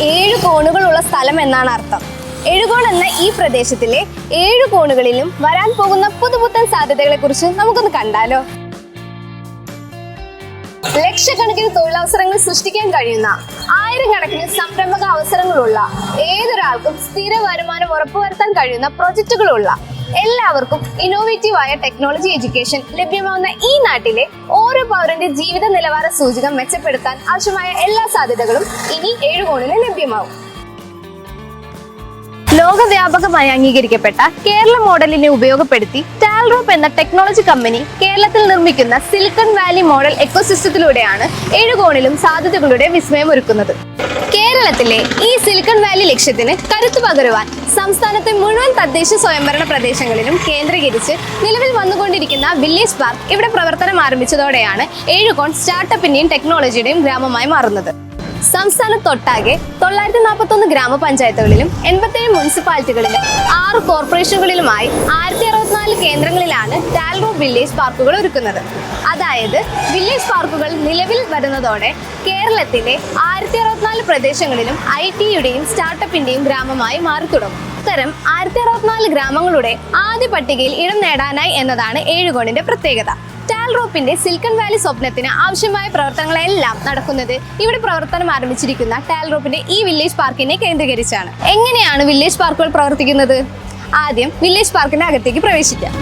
ഏഴ് കോണുകളുള്ള സ്ഥലം എന്നാണ് അർത്ഥം. എഴുകോൺ എന്ന ഈ പ്രദേശത്തിലെ ഏഴ് കോണുകളിലും വരാൻ പോകുന്ന പുതുപുത്തൻ സാധ്യതകളെ കുറിച്ച് നമുക്കൊന്ന് കണ്ടാലോ. ലക്ഷക്കണക്കിന് തൊഴിലവസരങ്ങൾ സൃഷ്ടിക്കാൻ കഴിയുന്ന ആയിരക്കണക്കിന് സംരംഭക അവസരങ്ങളുള്ള ഏതൊരാൾക്കും സ്ഥിര വരുമാനം ഉറപ്പുവരുത്താൻ കഴിയുന്ന പ്രൊജക്ടുകളുള്ള എല്ലാവർക്കും ഇന്നോവേറ്റീവായ ടെക്നോളജി എഡ്യൂക്കേഷൻ ലഭ്യമാകുന്ന ഈ നാട്ടിലെ ഓരോ പൗരന്റെ ജീവിത നിലവാര സൂചകം മെച്ചപ്പെടുത്താൻ ആവശ്യമായ എല്ലാ സാധ്യതകളും ഇനി ഏഴുകോണിന് ലഭ്യമാകും ലോകവ്യാപകമായി അംഗീകരിക്കപ്പെട്ട കേരള മോഡലിനെ ഉപയോഗപ്പെടുത്തി ടാൽറോപ്പ് എന്ന ടെക്നോളജി കമ്പനി കേരളത്തിൽ നിർമ്മിക്കുന്ന സിലിക്കൺ വാലി മോഡൽ എക്കോസിസ്റ്റത്തിലൂടെയാണ് ഏഴുകോണിലും സാധ്യതകളുടെ വിസ്മയം ഒരുക്കുന്നത് കേരളത്തിലെ ഈ സിലിക്കൺ വാലി ലക്ഷ്യത്തിന് കരുത്തു പകരുവാൻ സംസ്ഥാനത്തെ മുഴുവൻ തദ്ദേശ സ്വയംഭരണ പ്രദേശങ്ങളിലും കേന്ദ്രീകരിച്ച് നിലവിൽ വന്നുകൊണ്ടിരിക്കുന്ന വില്ലേജ് പാർക്ക് ഇവിടെ പ്രവർത്തനം ആരംഭിച്ചതോടെയാണ് ഏഴുകോൺ സ്റ്റാർട്ടപ്പിന്റെയും ടെക്നോളജിയുടെയും ഗ്രാമമായി മാറുന്നത്. സംസ്ഥാനത്തൊട്ടാകെ തൊള്ളായിരത്തി നാൽപ്പത്തി ഒന്ന് ഗ്രാമപഞ്ചായത്തുകളിലും എൺപത്തേഴ് മുനിസിപ്പാലിറ്റികളിലും ആറ് കോർപ്പറേഷനുകളിലുമായി ആയിരത്തി അറുപത്തിനാല് കേന്ദ്രങ്ങളിലാണ് ടാൽറോ വില്ലേജ് പാർക്കുകൾ ഒരുക്കുന്നത്. അതായത് വില്ലേജ് പാർക്കുകൾ നിലവിൽ വരുന്നതോടെ കേരളത്തിലെ ആയിരത്തി അറുപത്തിനാല് പ്രദേശങ്ങളിലും ഐ ടിയുടെയും സ്റ്റാർട്ടപ്പിന്റെയും ഗ്രാമമായി മാറി തുടങ്ങും ഇത്തരം ആയിരത്തി അറുപത്തിനാല് ഗ്രാമങ്ങളുടെ ആദ്യ പട്ടികയിൽ ഇടം നേടാനായി എന്നതാണ് ഏഴുകോണിന്റെ പ്രത്യേകത. ടാൽറോപ്പിന്റെ സിൽക്കൺ വാലി സ്വപ്നത്തിന് ആവശ്യമായ പ്രവർത്തനങ്ങളെല്ലാം നടക്കുന്നത് ഇവിടെ പ്രവർത്തനം ആരംഭിച്ചിരിക്കുന്ന ടാൽ റോപ്പിന്റെ ഈ വില്ലേജ് പാർക്കിനെ കേന്ദ്രീകരിച്ചാണ്. എങ്ങനെയാണ് വില്ലേജ് പാർക്കുകൾ പ്രവർത്തിക്കുന്നത്? ആദ്യം വില്ലേജ് പാർക്കിന്റെ അകത്തേക്ക് പ്രവേശിക്കാം.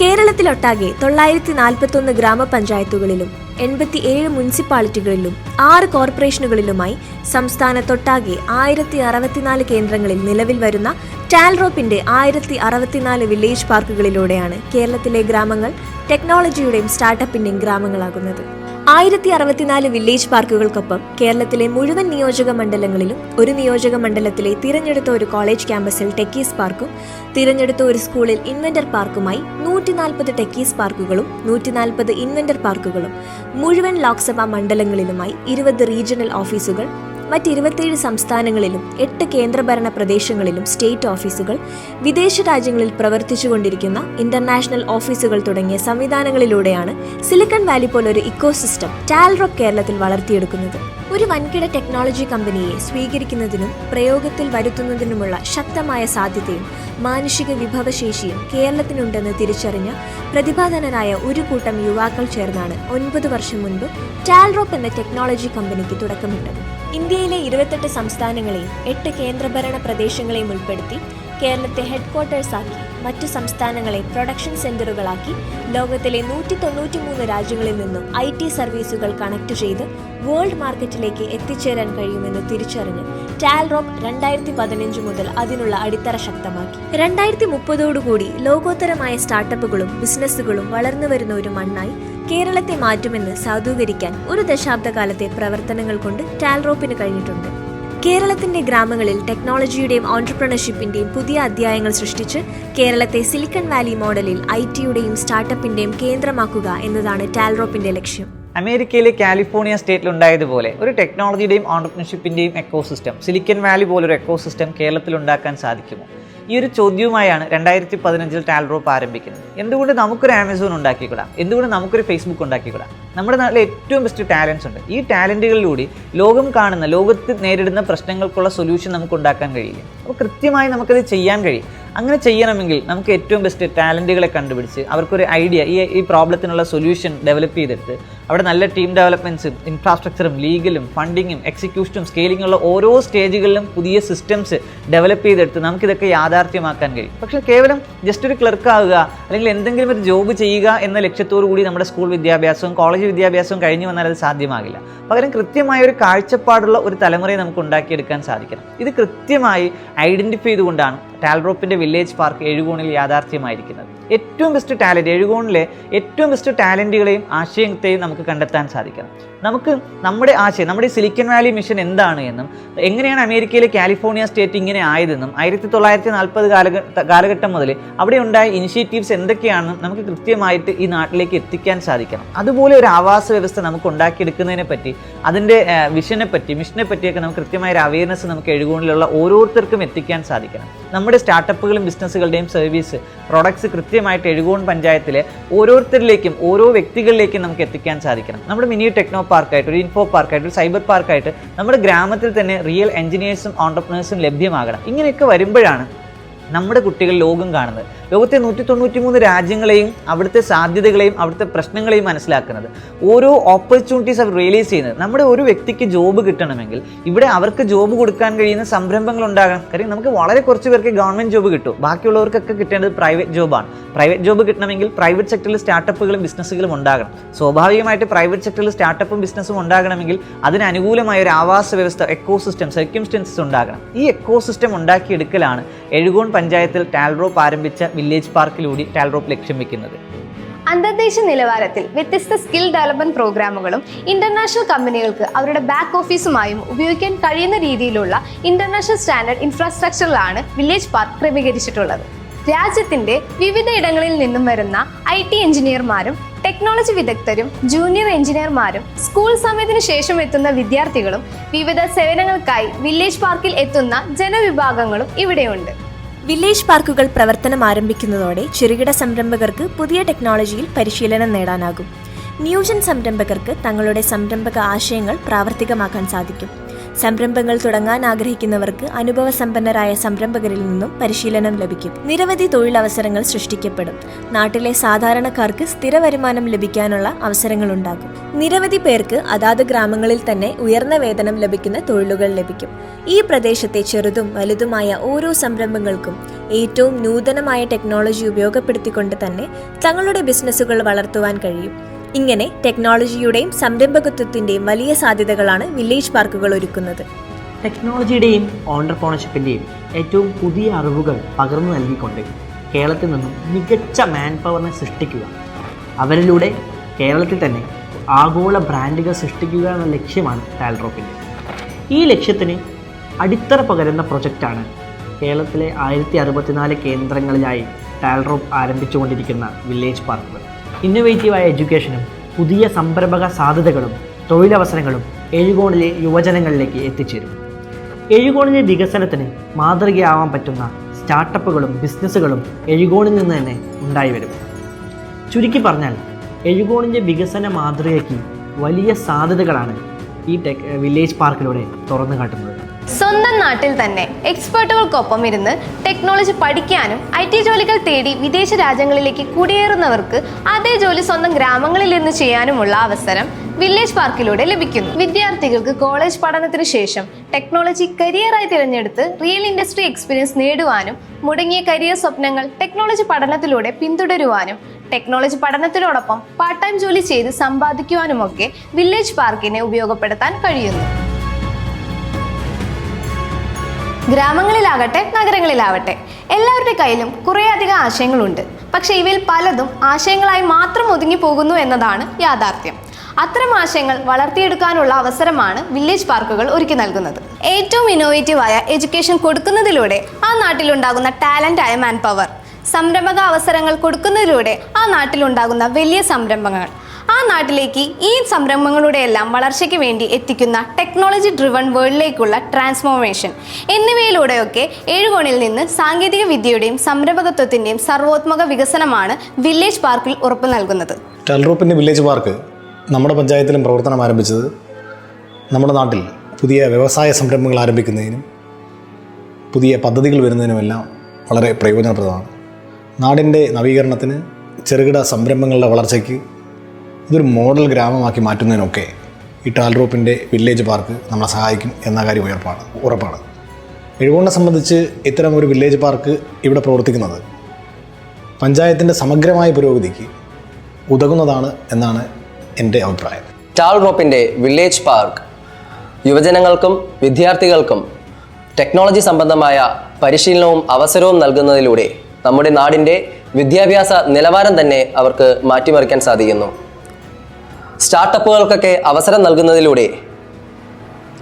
കേരളത്തിലൊട്ടാകെ തൊള്ളായിരത്തി നാൽപ്പത്തൊന്ന് ഗ്രാമപഞ്ചായത്തുകളിലും എൺപത്തി ഏഴ് മുനിസിപ്പാലിറ്റികളിലും ആറ് കോർപ്പറേഷനുകളിലുമായി സംസ്ഥാനത്തൊട്ടാകെ ആയിരത്തി അറുപത്തിനാല് കേന്ദ്രങ്ങളിൽ നിലവിൽ വരുന്ന ടാൽറോപ്പിന്റെ ആയിരത്തി അറുപത്തിനാല് വില്ലേജ് പാർക്കുകളിലൂടെയാണ് കേരളത്തിലെ ഗ്രാമങ്ങൾ ടെക്നോളജിയുടെയും സ്റ്റാർട്ടപ്പിന്റെയും ഗ്രാമങ്ങളാകുന്നത്. ആയിരത്തി അറുപത്തിനാല് വില്ലേജ് പാർക്കുകൾക്കൊപ്പം കേരളത്തിലെ മുഴുവൻ നിയോജക മണ്ഡലങ്ങളിലും ഒരു നിയോജക മണ്ഡലത്തിലെ തിരഞ്ഞെടുത്ത ഒരു കോളേജ് ക്യാമ്പസിൽ ടെക്കീസ് പാർക്കും തിരഞ്ഞെടുത്ത ഒരു സ്കൂളിൽ ഇൻവെന്റർ പാർക്കുമായി നൂറ്റി നാൽപ്പത് ടെക്കീസ് പാർക്കുകളും നൂറ്റി നാൽപ്പത് ഇൻവെന്റർ പാർക്കുകളും മുഴുവൻ ലോക്സഭാ മണ്ഡലങ്ങളിലുമായി ഇരുപത് റീജിയണൽ ഓഫീസുകൾ മറ്റ് ഇരുപത്തിയേഴ് സംസ്ഥാനങ്ങളിലും എട്ട് കേന്ദ്രഭരണ പ്രദേശങ്ങളിലും സ്റ്റേറ്റ് ഓഫീസുകൾ വിദേശ രാജ്യങ്ങളിൽ പ്രവർത്തിച്ചുകൊണ്ടിരിക്കുന്ന ഇന്റർനാഷണൽ ഓഫീസുകൾ തുടങ്ങിയ സംവിധാനങ്ങളിലൂടെയാണ് സിലിക്കൺ വാലി പോലൊരു ഇക്കോസിസ്റ്റം ടാൽറോക്ക് കേരളത്തിൽ വളർത്തിയെടുക്കുന്നത്. ഒരു വൻകിട ടെക്നോളജി കമ്പനിയെ സ്വീകരിക്കുന്നതിനും പ്രയോഗത്തിൽ വരുത്തുന്നതിനുമുള്ള ശക്തമായ സാധ്യതയും മാനുഷിക വിഭവശേഷിയും കേരളത്തിനുണ്ടെന്ന് തിരിച്ചറിഞ്ഞ പ്രതിഭാധനരായ ഒരു കൂട്ടം യുവാക്കൾ ചേർന്നാണ് ഒൻപത് വർഷം മുൻപ് ടാൽറോപ്പ് എന്ന ടെക്നോളജി കമ്പനിക്ക് തുടക്കമിട്ടത്. ഇന്ത്യയിലെ ഇരുപത്തെട്ട് സംസ്ഥാനങ്ങളെയും എട്ട് കേന്ദ്രഭരണ പ്രദേശങ്ങളെയും ഉൾപ്പെടുത്തി കേരളത്തെ ഹെഡ്ക്വാർട്ടേഴ്സ് ആക്കി മറ്റു സംസ്ഥാനങ്ങളെ പ്രൊഡക്ഷൻ സെന്ററുകളാക്കി ലോകത്തിലെ നൂറ്റി തൊണ്ണൂറ്റി മൂന്ന് രാജ്യങ്ങളിൽ നിന്നും ഐ ടി സർവീസുകൾ കണക്ട് ചെയ്ത് വേൾഡ് മാർക്കറ്റിലേക്ക് എത്തിച്ചേരാൻ കഴിയുമെന്ന് തിരിച്ചറിഞ്ഞ് ടാൽറോപ്പ് രണ്ടായിരത്തി പതിനഞ്ച് മുതൽ അതിനുള്ള അടിത്തറ ശക്തമാക്കി. രണ്ടായിരത്തി മുപ്പതോടുകൂടി ലോകോത്തരമായ സ്റ്റാർട്ടപ്പുകളും ബിസിനസ്സുകളും വളർന്നു വരുന്ന ഒരു മണ്ണായി കേരളത്തെ മാറ്റുമെന്ന് സാധൂകരിക്കാൻ ഒരു ദശാബ്ദകാലത്തെ പ്രവർത്തനങ്ങൾ കൊണ്ട് ടാൽറോപ്പിന് കഴിഞ്ഞിട്ടുണ്ട്. കേരളത്തിന്റെ ഗ്രാമങ്ങളിൽ ടെക്നോളജിയുടെയും ഓൺടർപ്രണർഷിപ്പിന്റെയും പുതിയ അധ്യായങ്ങൾ സൃഷ്ടിച്ച് കേരളത്തെ സിലിക്കൺ വാലി മോഡലിൽ ഐ ടിയുടെയും സ്റ്റാർട്ടപ്പിന്റെയും കേന്ദ്രമാക്കുക എന്നതാണ് ടാൽറോപ്പിന്റെ ലക്ഷ്യം. അമേരിക്കയിലെ കാലിഫോർണിയ സ്റ്റേറ്റിൽ ഉണ്ടായതുപോലെ ഒരു ടെക്നോളജിയുടെയും ഓൺടർപ്രണർഷിപ്പിന്റെയും എക്കോസിസ്റ്റം സിലിക്കൻ വാലി പോലൊരു എക്കോസിസ്റ്റം കേരളത്തിൽ ഉണ്ടാക്കാൻ സാധിക്കുമോ? ഈ ഒരു ചോദ്യവുമായാണ് രണ്ടായിരത്തി പതിനഞ്ചിൽ ടാൽറോപ്പ് ആരംഭിക്കുന്നത്. എന്തുകൊണ്ട് നമുക്കൊരു ആമസോൺ ഉണ്ടാക്കിക്കൂടാ? എന്തുകൊണ്ട് നമുക്കൊരു ഫേസ്ബുക്ക് ഉണ്ടാക്കിക്കൂടാ? നമ്മുടെ നാട്ടിൽ ഏറ്റവും ബെസ്റ്റ് ടാലൻസ് ഉണ്ട്. ഈ ടാലന്റുകളിലൂടെ ലോകം കാണുന്ന ലോകത്ത് നേരിടുന്ന പ്രശ്നങ്ങൾക്കുള്ള സൊല്യൂഷൻ നമുക്ക് ഉണ്ടാക്കാൻ കഴിയില്ല? അപ്പോൾ കൃത്യമായി നമുക്കത് ചെയ്യാൻ കഴിയും. അങ്ങനെ ചെയ്യണമെങ്കിൽ നമുക്ക് ഏറ്റവും ബെസ്റ്റ് ടാലന്റുകളെ കണ്ടുപിടിച്ച് അവർക്കൊരു ഐഡിയ ഈ ഈ പ്രോബ്ലത്തിനുള്ള സൊല്യൂഷൻ ഡെവലപ്പ് ചെയ്തെടുത്ത് അവിടെ നല്ല ടീം ഡെവലപ്മെന്റ്സും ഇൻഫ്രാസ്ട്രക്ചറും ലീഗലും ഫണ്ടിങ്ങും എക്സിക്യൂഷനും സ്കെയിലിംഗ് ഉള്ള ഓരോ സ്റ്റേജുകളിലും പുതിയ സിസ്റ്റംസ് ഡെവലപ്പ് ചെയ്തെടുത്ത് നമുക്കിതൊക്കെ യാഥാർത്ഥ്യമാക്കാൻ കഴിയും. പക്ഷേ കേവലം ജസ്റ്റ് ഒരു ക്ലർക്ക് ആവുക അല്ലെങ്കിൽ എന്തെങ്കിലും ഒരു ജോബ് ചെയ്യുക എന്ന ലക്ഷ്യത്തോടു കൂടി നമ്മുടെ സ്കൂൾ വിദ്യാഭ്യാസവും കോളേജ് വിദ്യാഭ്യാസവും കഴിഞ്ഞു വന്നാൽ അത് സാധ്യമാകില്ല. പകരം കൃത്യമായ ഒരു കാഴ്ചപ്പാടുള്ള ഒരു തലമുറയെ നമുക്ക് ഉണ്ടാക്കിയെടുക്കാൻ സാധിക്കണം. ഇത് കൃത്യമായി ഐഡന്റിഫൈ ചെയ്തുകൊണ്ടാണ് ടാൽറോപ്പിന്റെ വില്ലേജ് പാർക്ക് എഴുകോണിൽ യാഥാർത്ഥ്യമായിരിക്കുന്നത്. ഏറ്റവും ബെസ്റ്റ് ടാലന്റ് എഴുകോണിലെ ഏറ്റവും ബെസ്റ്റ് ടാലന്റുകളെയും ആശയത്തെയും നമുക്ക് കണ്ടെത്താൻ സാധിക്കണം. നമുക്ക് നമ്മുടെ ആശയം നമ്മുടെ സിലിക്കൻ വാലി മിഷൻ എന്താണ് എന്നും എങ്ങനെയാണ് അമേരിക്കയിലെ കാലിഫോർണിയ സ്റ്റേറ്റ് ഇങ്ങനെ ആയതെന്നും ആയിരത്തി തൊള്ളായിരത്തി നാൽപ്പത് കാലഘട്ട മുതൽ അവിടെ ഉണ്ടായ ഇനിഷ്യേറ്റീവ്സ് എന്തൊക്കെയാണെന്നും നമുക്ക് കൃത്യമായിട്ട് ഈ നാട്ടിലേക്ക് എത്തിക്കാൻ സാധിക്കണം. അതുപോലെ ഒരു ആവാസ വ്യവസ്ഥ നമുക്ക് ഉണ്ടാക്കിയെടുക്കുന്നതിനെ പറ്റി അതിന്റെ വിഷനെ പറ്റി മിഷനെ പറ്റിയൊക്കെ നമുക്ക് കൃത്യമായ ഒരു അവയർനെസ് നമുക്ക് എഴുകോണിലുള്ള ഓരോരുത്തർക്കും എത്തിക്കാൻ സാധിക്കണം. നമ്മുടെ നമ്മുടെ സ്റ്റാർട്ടപ്പുകളും ബിസിനസ്സുകളുടെയും സർവീസ് പ്രൊഡക്ട്സ് കൃത്യമായിട്ട് എഴുകോൺ പഞ്ചായത്തിലെ ഓരോരുത്തരിലേക്കും ഓരോ വ്യക്തികളിലേക്കും നമുക്ക് എത്തിക്കാൻ സാധിക്കണം. നമ്മുടെ മിനി ടെക്നോ പാർക്കായിട്ട് ഒരു ഇൻഫോ പാർക്കായിട്ട് ഒരു സൈബർ പാർക്കായിട്ട് നമ്മുടെ ഗ്രാമത്തിൽ തന്നെ റിയൽ എഞ്ചിനീയേഴ്സും ഓണ്ടർപ്രണേഴ്സും ലഭ്യമാകണം. ഇങ്ങനെയൊക്കെ വരുമ്പോഴാണ് നമ്മുടെ കുട്ടികൾ ലോകം കാണുന്നത്. ലോകത്തെ നൂറ്റി തൊണ്ണൂറ്റി മൂന്ന് രാജ്യങ്ങളെയും അവിടുത്തെ സാധ്യതകളെയും അവിടുത്തെ പ്രശ്നങ്ങളെയും മനസ്സിലാക്കുന്നത്. ഓരോ ഓപ്പർച്യൂണിറ്റീസ് അവർ റിയലൈസ് ചെയ്യുന്നത്. നമ്മുടെ ഒരു വ്യക്തിക്ക് ജോബ് കിട്ടണമെങ്കിൽ ഇവിടെ അവർക്ക് ജോബ് കൊടുക്കാൻ കഴിയുന്ന സംരംഭങ്ങൾ ഉണ്ടാകണം. കാര്യം നമുക്ക് വളരെ കുറച്ച് പേർക്ക് ഗവൺമെന്റ് ജോബ് കിട്ടും. ബാക്കിയുള്ളവർക്കൊക്കെ കിട്ടേണ്ടത് പ്രൈവറ്റ് ജോബാണ് പ്രൈവറ്റ് ജോബ് കിട്ടണമെങ്കിൽ പ്രൈവറ്റ് സെക്ടറിൽ സ്റ്റാർട്ടപ്പുകളും ബിസിനസ്സുകളും ഉണ്ടാകണം. സ്വാഭാവികമായിട്ട് പ്രൈവറ്റ് സെക്ടറിൽ സ്റ്റാർട്ടപ്പും ബിസിനസ്സും ഉണ്ടാകണമെങ്കിൽ അതിന് അനുകൂലമായ ഒരു ആവാസ വ്യവസ്ഥ എക്കോ സിസ്റ്റം സർക്യൂംസ്റ്റൻസസ് ഉണ്ടാകണം. ഈ എക്കോ സിസ്റ്റം ഉണ്ടാക്കിയെടുക്കലാണ് എഴുകോൺ പഞ്ചായത്തിൽ ടാൽറോപ്പ് ആരംഭിച്ച വില്ലേജ് പാർക്കിലൂടെ ടാൽറോപ്പ് ലക്ഷ്യം വെക്കുന്നത്. അന്തർദേശ നിലവാരത്തിൽ വ്യത്യസ്ത സ്കിൽ ഡെവലപ്മെന്റ് പ്രോഗ്രാമുകളും ഇന്റർനാഷണൽ കമ്പനികൾക്ക് അവരുടെ ബാക്ക് ഓഫീസുമായും ഉപയോഗിക്കാൻ കഴിയുന്ന രീതിയിലുള്ള ഇന്റർനാഷണൽ സ്റ്റാൻഡേർഡ് ഇൻഫ്രാസ്ട്രക്ചറിലാണ് വില്ലേജ് പാർക്ക് ക്രമീകരിച്ചിട്ടുള്ളത്. രാജ്യത്തിന്റെ വിവിധ ഇടങ്ങളിൽ നിന്നും വരുന്ന ഐ ടി എഞ്ചിനീയർമാരും ടെക്നോളജി വിദഗ്ധരും ജൂനിയർ എഞ്ചിനീയർമാരും സ്കൂൾ സമയത്തിന് ശേഷം എത്തുന്ന വിദ്യാർത്ഥികളും വിവിധ സേവനങ്ങൾക്കായി വില്ലേജ് പാർക്കിൽ എത്തുന്ന ജനവിഭാഗങ്ങളും ഇവിടെയുണ്ട്. വില്ലേജ് പാർക്കുകൾ പ്രവർത്തനം ആരംഭിക്കുന്നതോടെ ചെറുകിട സംരംഭകർക്ക് പുതിയ ടെക്നോളജിയിൽ പരിശീലനം നേടാനാകും. ന്യൂജൻ സംരംഭകർക്ക് തങ്ങളുടെ സംരംഭക ആശയങ്ങൾ പ്രാവർത്തികമാക്കാൻ സാധിക്കും. സംരംഭങ്ങൾ തുടങ്ങാൻ ആഗ്രഹിക്കുന്നവർക്ക് അനുഭവസമ്പന്നരായ സംരംഭകരിൽ നിന്നും പരിശീലനം ലഭിക്കും. നിരവധി തൊഴിലവസരങ്ങൾ സൃഷ്ടിക്കപ്പെടും. നാട്ടിലെ സാധാരണക്കാർക്ക് സ്ഥിര വരുമാനം ലഭിക്കാനുള്ള അവസരങ്ങളുണ്ടാകും നിരവധി പേർക്ക് അതാത് ഗ്രാമങ്ങളിൽ തന്നെ ഉയർന്ന വേതനം ലഭിക്കുന്ന തൊഴിലുകൾ ലഭിക്കും. ഈ പ്രദേശത്തെ ചെറുതും വലുതുമായ ഓരോ സംരംഭങ്ങൾക്കും ഏറ്റവും നൂതനമായ ടെക്നോളജി ഉപയോഗപ്പെടുത്തിക്കൊണ്ട് തന്നെ തങ്ങളുടെ ബിസിനസ്സുകൾ വളർത്തുവാൻ കഴിയും. ഇങ്ങനെ ടെക്നോളജിയുടെയും സംരംഭകത്വത്തിന്റെയും വലിയ സാധ്യതകളാണ് വില്ലേജ് പാർക്കുകൾ ഒരുക്കുന്നത്. ടെക്നോളജിയുടെയും ഓണ്ടർപ്രോണർഷിപ്പിന്റെയും ഏറ്റവും പുതിയ അറിവുകൾ പകർന്നു നൽകിക്കൊണ്ട് കേരളത്തിൽ നിന്നും മികച്ച മാൻ പവറിനെ സൃഷ്ടിക്കുക. അവരിലൂടെ കേരളത്തിൽ തന്നെ ആഗോള ബ്രാൻഡുകൾ സൃഷ്ടിക്കുക എന്ന ലക്ഷ്യമാണ് ടാൽറോപ്പിന്റെ ഈ ലക്ഷ്യത്തിന് അടിത്തറ പകരുന്ന പ്രൊജക്റ്റാണ് കേരളത്തിലെ ആയിരത്തി അറുപത്തിനാല് കേന്ദ്രങ്ങളിലായി ടാൽറോപ്പ് ആരംഭിച്ചുകൊണ്ടിരിക്കുന്ന വില്ലേജ് പാർക്കുകൾ. ഇന്നൊവേറ്റീവായ എഡ്യൂക്കേഷനും പുതിയ സംരംഭക സാധ്യതകളും തൊഴിലവസരങ്ങളും എഴുകോണിലെ യുവജനങ്ങളിലേക്ക് എത്തിച്ചേരും. എഴുകോണിലെ വികസനത്തിന് മാതൃകയാവാൻ പറ്റുന്ന സ്റ്റാർട്ടപ്പുകളും ബിസിനസ്സുകളും എഴുകോണിൽ നിന്ന് തന്നെ ഉണ്ടായി വരും. ചുരുക്കി പറഞ്ഞാൽ എഴുകോണിന്റെ വികസന മാതൃകയ്ക്ക് വലിയ സാധ്യതകളാണ് ഈ ടെക് വില്ലേജ് പാർക്കിലൂടെ തുറന്നു കാട്ടുന്നത്. സ്വന്തം നാട്ടിൽ തന്നെ എക്സ്പേർട്ടുകൾക്കൊപ്പം ഇരുന്ന് ടെക്നോളജി പഠിക്കാനും ഐ ടി ജോലികൾ തേടി വിദേശ രാജ്യങ്ങളിലേക്ക് കുടിയേറുന്നവർക്ക് അതേ ജോലി സ്വന്തം ഗ്രാമങ്ങളിൽ നിന്ന് ചെയ്യാനുമുള്ള അവസരം വില്ലേജ് പാർക്കിലൂടെ ലഭിക്കുന്നു. വിദ്യാർത്ഥികൾക്ക് കോളേജ് പഠനത്തിന് ശേഷം ടെക്നോളജി കരിയറായി തിരഞ്ഞെടുത്ത് റിയൽ ഇൻഡസ്ട്രി എക്സ്പീരിയൻസ് നേടുവാനും മുടങ്ങിയ കരിയർ സ്വപ്നങ്ങൾ ടെക്നോളജി പഠനത്തിലൂടെ പിന്തുടരുവാനും ടെക്നോളജി പഠനത്തിനോടൊപ്പം പാർട്ട് ടൈം ജോലി ചെയ്ത് സമ്പാദിക്കുവാനുമൊക്കെ വില്ലേജ് പാർക്കിനെ ഉപയോഗപ്പെടുത്താൻ കഴിയുന്നു. ഗ്രാമങ്ങളിലാകട്ടെ നഗരങ്ങളിലാവട്ടെ എല്ലാവരുടെ കയ്യിലും കുറേയധികം ആശയങ്ങളുണ്ട്. പക്ഷേ ഇവയിൽ പലതും ആശയങ്ങളായി മാത്രം ഒതുങ്ങി പോകുന്നു എന്നതാണ് യാഥാർത്ഥ്യം. അത്തരം ആശയങ്ങൾ വളർത്തിയെടുക്കാനുള്ള അവസരമാണ് വില്ലേജ് പാർക്കുകൾ ഒരുക്കി നൽകുന്നത്. ഏറ്റവും ഇന്നോവേറ്റീവായ എഡ്യൂക്കേഷൻ കൊടുക്കുന്നതിലൂടെ ആ നാട്ടിലുണ്ടാകുന്ന ടാലന്റ് ആയ മാൻ പവർ സംരംഭക അവസരങ്ങൾ കൊടുക്കുന്നതിലൂടെ ആ നാട്ടിലുണ്ടാകുന്ന വലിയ സംരംഭങ്ങൾ ആ നാട്ടിലേക്ക് ഈ സംരംഭങ്ങളുടെ എല്ലാം വളർച്ചയ്ക്ക് വേണ്ടി എത്തിക്കുന്ന ടെക്നോളജി ഡ്രിവൺ വേൾഡിലേക്കുള്ള ട്രാൻസ്ഫോർമേഷൻ എന്നിവയിലൂടെയൊക്കെ ഏഴുകോണിൽ നിന്ന് സാങ്കേതിക വിദ്യയുടെയും സംരംഭകത്വത്തിന്റെയും സർവോത്മക വികസനമാണ് വില്ലേജ് പാർക്കിൽ ഉറപ്പ് നൽകുന്നത്. ടെൽറോപ്പിന്റെ വില്ലേജ് പാർക്ക് നമ്മുടെ പഞ്ചായത്തിലും പ്രവർത്തനം ആരംഭിച്ചത് നമ്മുടെ നാട്ടിൽ പുതിയ വ്യവസായ സംരംഭങ്ങൾ ആരംഭിക്കുന്നതിനും പുതിയ പദ്ധതികൾ വരുന്നതിനുമെല്ലാം വളരെ പ്രയോജനപ്രദമാണ്. നാടിന്റെ നവീകരണത്തിന് ചെറുകിട സംരംഭങ്ങളുടെ വളർച്ചയ്ക്ക് ഇതൊരു മോഡൽ ഗ്രാമമാക്കി മാറ്റുന്നതിനൊക്കെ ഈ ടാൽറോപ്പിന്റെ വില്ലേജ് പാർക്ക് നമ്മളെ സഹായിക്കും എന്ന കാര്യം ഉയർപ്പാണ് ഉറപ്പാണ്. എഴുകോണിനെ സംബന്ധിച്ച് ഇത്തരം ഒരു വില്ലേജ് പാർക്ക് ഇവിടെ പ്രവർത്തിക്കുന്നത് പഞ്ചായത്തിന്റെ സമഗ്രമായ പുരോഗതിക്ക് ഉതകുന്നതാണ് എന്നാണ് എന്റെ അഭിപ്രായം. ടാൽറോപ്പിന്റെ വില്ലേജ് പാർക്ക് യുവജനങ്ങൾക്കും വിദ്യാർത്ഥികൾക്കും ടെക്നോളജി സംബന്ധമായ പരിശീലനവും അവസരവും നൽകുന്നതിലൂടെ നമ്മുടെ നാടിന്റെ വിദ്യാഭ്യാസ നിലവാരം തന്നെ അവർക്ക് മാറ്റിമറിക്കാൻ സാധിക്കുന്നു. സ്റ്റാർട്ടപ്പുകൾക്കൊക്കെ അവസരം നൽകുന്നതിലൂടെ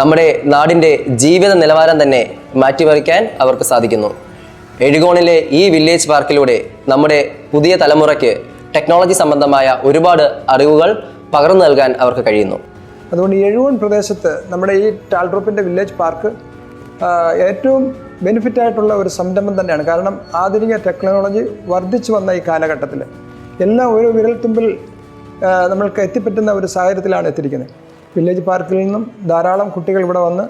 നമ്മുടെ നാടിന്റെ ജീവിത നിലവാരം തന്നെ മാറ്റിമറിക്കാൻ അവർക്ക് സാധിക്കുന്നു. എഴുകോണിലെ ഈ വില്ലേജ് പാർക്കിലൂടെ നമ്മുടെ പുതിയ തലമുറയ്ക്ക് ടെക്നോളജി സംബന്ധമായ ഒരുപാട് അറിവുകൾ പകർന്നു നൽകാൻ അവർക്ക് കഴിയുന്നു. അതുകൊണ്ട് എഴുകോൺ പ്രദേശത്ത് നമ്മുടെ ഈ ടാൽഡ്രോപ്പിന്റെ വില്ലേജ് പാർക്ക് ഏറ്റവും ബെനിഫിറ്റ് ആയിട്ടുള്ള ഒരു സംരംഭം തന്നെയാണ്. കാരണം ആധുനിക ടെക്നോളജി വർദ്ധിച്ചു വന്ന ഈ കാലഘട്ടത്തിൽ എല്ലാം ഒരു വിരൽത്തുമ്പിൽ നമ്മൾക്ക് എത്തിപ്പറ്റുന്ന ഒരു സാഹചര്യത്തിലാണ് എത്തിയിരിക്കുന്നത്. വില്ലേജ് പാർക്കിൽ നിന്നും ധാരാളം കുട്ടികൾ ഇവിടെ വന്ന്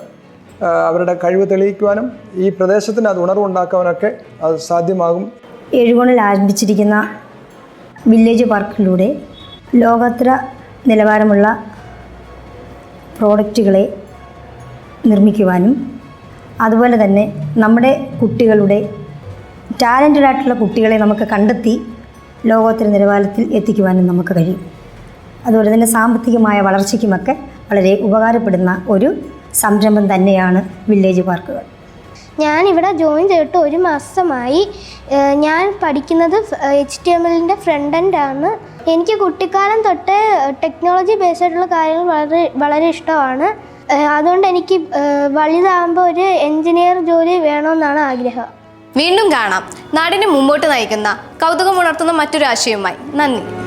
അവരുടെ കഴിവ് തെളിയിക്കുവാനും ഈ പ്രദേശത്തിന് അത് ഉണർവുണ്ടാക്കാനൊക്കെ അത് സാധ്യമാകും. എഴുകോണിൽ ആരംഭിച്ചിരിക്കുന്ന വില്ലേജ് പാർക്കിലൂടെ ലോകോത്തര നിലവാരമുള്ള പ്രോഡക്റ്റുകളെ നിർമ്മിക്കുവാനും അതുപോലെ തന്നെ നമ്മുടെ കുട്ടികളുടെ ടാലന്റഡ് ആയിട്ടുള്ള കുട്ടികളെ നമുക്ക് കണ്ടെത്തി ലോകോത്തര നിലവാരത്തിൽ എത്തിക്കുവാനും നമുക്ക് കഴിയും. അതുപോലെ തന്നെ സാമ്പത്തികമായ വളർച്ചയ്ക്കുമൊക്കെ വളരെ ഉപകാരപ്പെടുന്ന ഒരു സംരംഭം തന്നെയാണ് വില്ലേജ് പാർക്കുകൾ. ഞാൻ ഇവിടെ ജോയിൻ ചെയ്തിട്ട് ഒരു മാസമായി. ഞാൻ പഠിക്കുന്നത് എച്ച് ടി എം എല്ലിന്റെ ഫ്രണ്ട് എൻഡ് ആണ്. എനിക്ക് കുട്ടിക്കാലം തൊട്ട് ടെക്നോളജി ബേസ്ഡ് ആയിട്ടുള്ള കാര്യങ്ങൾ വളരെ വളരെ ഇഷ്ടമാണ്. അതുകൊണ്ട് എനിക്ക് വലുതാകുമ്പോൾ ഒരു എൻജിനീയർ ജോലി വേണമെന്നാണ് ആഗ്രഹം. വീണ്ടും കാണാം. നാടിനെ മുമ്പോട്ട് നയിക്കുന്ന കൗതുകമുണർത്തുന്ന മറ്റൊരു ആശയവുമായി. നന്ദി.